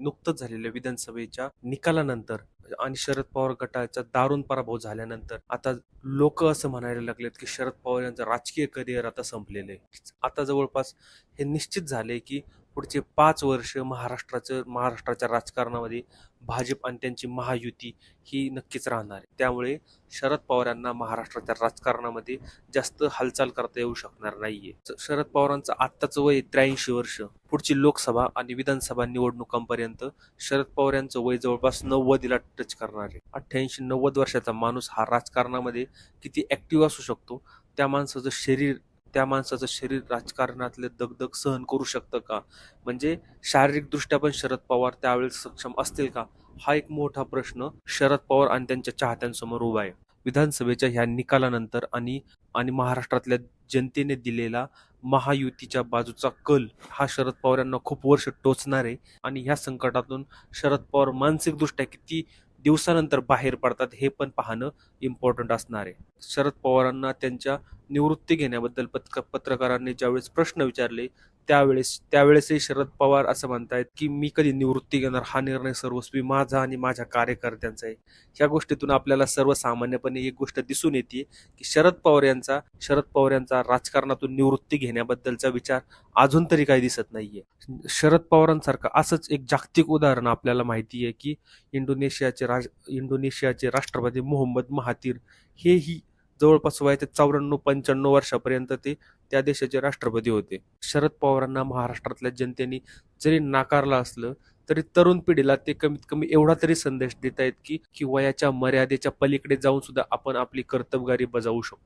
नुकतंच झालेल्या विधानसभेच्या निकालानंतर आणि शरद पवार गटाचा दारुण पराभव झाल्यानंतर आता लोक असं म्हणायला लागलेत की शरद पवार यांचं राजकीय करिअर आता संपलेलं आहे. आता जवळपास हे निश्चित झाले की पुढचे पाच वर्ष महाराष्ट्राचं महाराष्ट्राच्या राजकारणामध्ये भाजप आणि त्यांची महायुती ही नक्कीच राहणार आहे. त्यामुळे शरद पवार यांना महाराष्ट्राच्या राजकारणामध्ये जास्त हालचाल करता येऊ शकणार नाहीये. शरद पवारांचं आत्ताचं वय त्र्याऐंशी वर्ष. पुढची लोकसभा आणि विधानसभा निवडणुकांपर्यंत शरद पवार यांचं वय जवळपास नव्वदीला टच करणार आहे. अठ्ठ्याऐंशी नव्वद वर्षाचा माणूस हा राजकारणामध्ये किती ऍक्टिव्ह असू शकतो त्या माणसाचं शरीर त्या माणसाचं शरीर राजकारणातले दगदग सहन करू शकतं का? म्हणजे शारीरिकदृष्ट्या पण शरद पवार त्यावेळेस सक्षम असतील का? हा एक मोठा प्रश्न शरद पवार आणि त्यांच्या चाहत्यांसमोर उभा आहे. विधानसभेच्या ह्या निकालानंतर आणि आणि महाराष्ट्रातल्या जनतेने दिलेला महायुतीच्या बाजूचा कल हा शरद पवार यांना खूप वर्ष टोचणार आहे. आणि ह्या संकटातून शरद पवार मानसिकदृष्ट्या किती दिवसानंतर बाहेर पडतात हे पण पाहणं इम्पॉर्टंट असणार आहे. शरद पवारांना त्यांच्या निवृत्ती घेण्याबद्दल पत्र पत्रकारांनी ज्यावेळेस प्रश्न विचारले त्यावेळेस त्यावेळेसही शरद पवार असं म्हणतायत की मी कधी निवृत्ती घेणार हा निर्णय सर्वस्वी माझा आणि माझ्या कार्यकर्त्यांचा आहे. या गोष्टीतून आपल्याला सर्वसामान्यपणे एक गोष्ट दिसून येते की शरद पवार यांचा शरद पवार यांचा राजकारणातून निवृत्ती घेण्याबद्दलचा विचार अजून तरी काही दिसत नाहीये. शरद पवारांसारखं असंच एक जागतिक उदाहरण आपल्याला माहिती आहे की इंडोनेशियाचे राज इंडोनेशियाचे राष्ट्रपती मोहम्मद महातीर हेही जवळपास वयाचे चौऱ्याण्णव पंच्याण्णव वर्षापर्यंत ते त्या देशाचे राष्ट्रपती होते. शरद पवारांना महाराष्ट्रातल्या जनतेने जरी नाकारलं असलं तरी तरुण पिढीला ते कमीत कमी एवढा तरी संदेश देत आहेत की की वयाच्या मर्यादेच्या पलीकडे जाऊन सुद्धा आपण आपली कर्तबगारी बजावू शकतो.